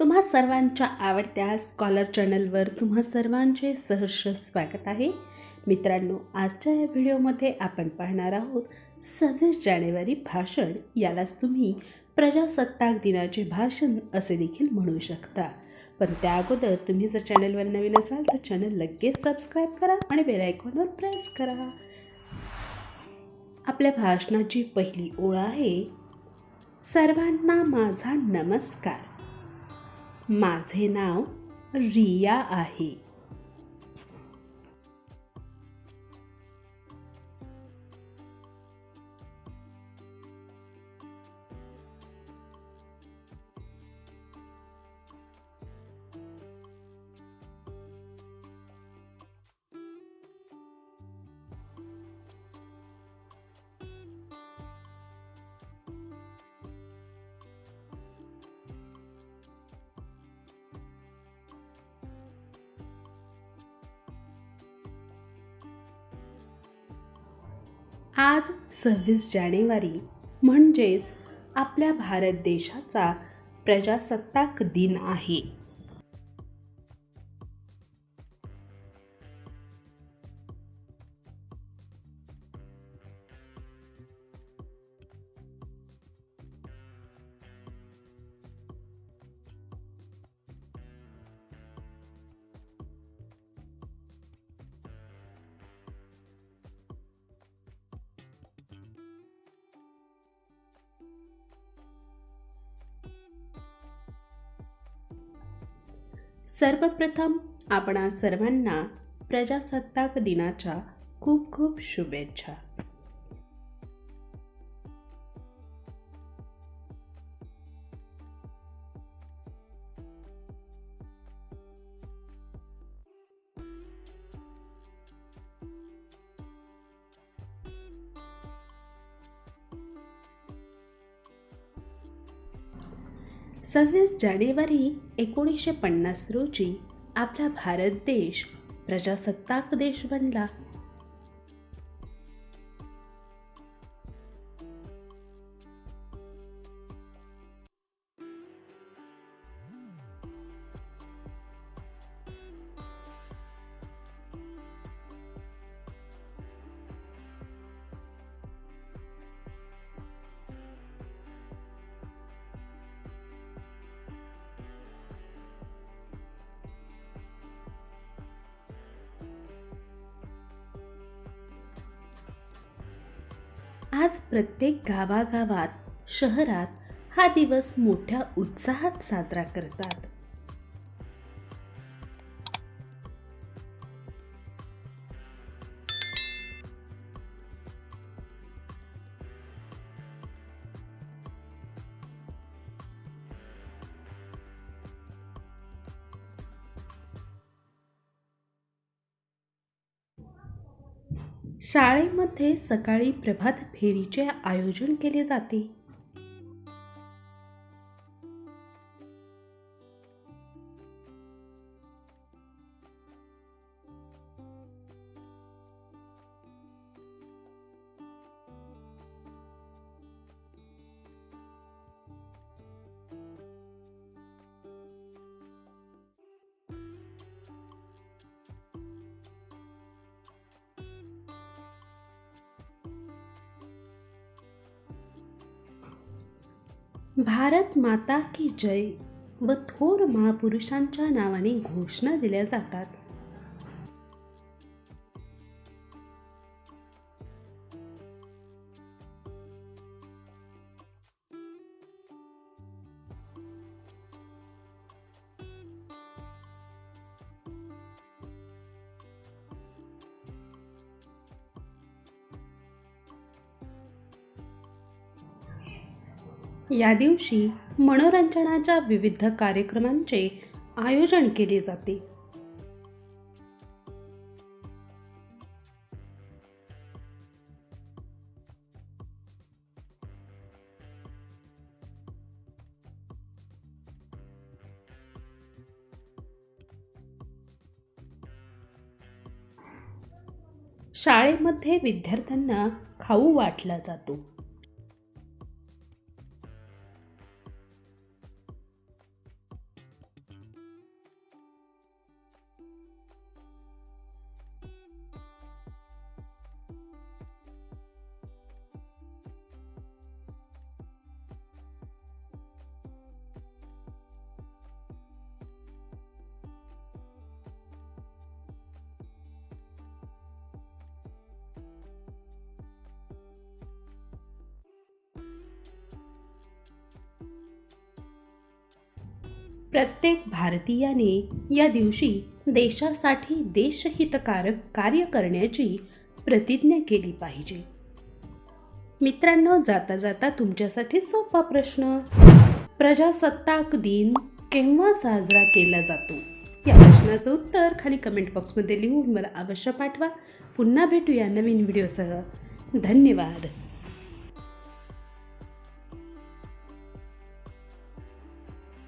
तुम्हा सर्वांच्या आवडत्या स्कॉलर चॅनलवर तुम्हा सर्वांचे सहर्ष स्वागत आहे. मित्रांनो आजच्या या व्हिडिओमध्ये आपण पाहणार आहोत सव्वीस जानेवारी भाषण. यालाच तुम्ही प्रजासत्ताक दिनाचे भाषण असे देखील म्हणू शकता. पण त्या अगोदर तुम्ही जर चॅनलवर नवीन असाल तर चॅनल लगेच सबस्क्राईब करा आणि बेल आयकॉनवर प्रेस करा. आपल्या भाषणाची पहिली ओळ आहे सर्वांना माझा नमस्कार. माझे नाव रिया आहे. आज सव्वीस जानेवारी म्हणजेच आपल्या भारत देशाचा प्रजासत्ताक दिन आहे. सर्वप्रथम आपणा सर्वांना प्रजासत्ताक दिनाच्या खूप खूप शुभेच्छा. सव्वीस जानेवारी एकोणीसशे पन्नास रोजी आपला भारत देश प्रजासत्ताक देश बनला. आज प्रत्येक गावागावात शहरात हा दिवस मोठ्या उत्साहात साजरा करतात. शाळेमध्ये सकाळी प्रभात फेरीचे आयोजन केले जाते. भारत माता की जय व थोर महापुरुषांच्या नावाने घोषणा दिल्या जातात. या दिवशी मनोरंजनाच्या विविध कार्यक्रमांचे आयोजन केले जाते. शाळेमध्ये विद्यार्थ्यांना खाऊ वाटला जातो. प्रत्येक भारतीयाने या दिवशी देशासाठी देशहितकारक कार्य करण्याची प्रतिज्ञा केली पाहिजे. मित्रांनो जाता जाता तुमच्यासाठी सोपा प्रश्न. प्रजासत्ताक दिन केव्हा साजरा केला जातो? या प्रश्नाचं उत्तर खाली कमेंट बॉक्समध्ये लिहून मला अवश्य पाठवा. पुन्हा भेटूया नवीन व्हिडिओसह धन्यवाद.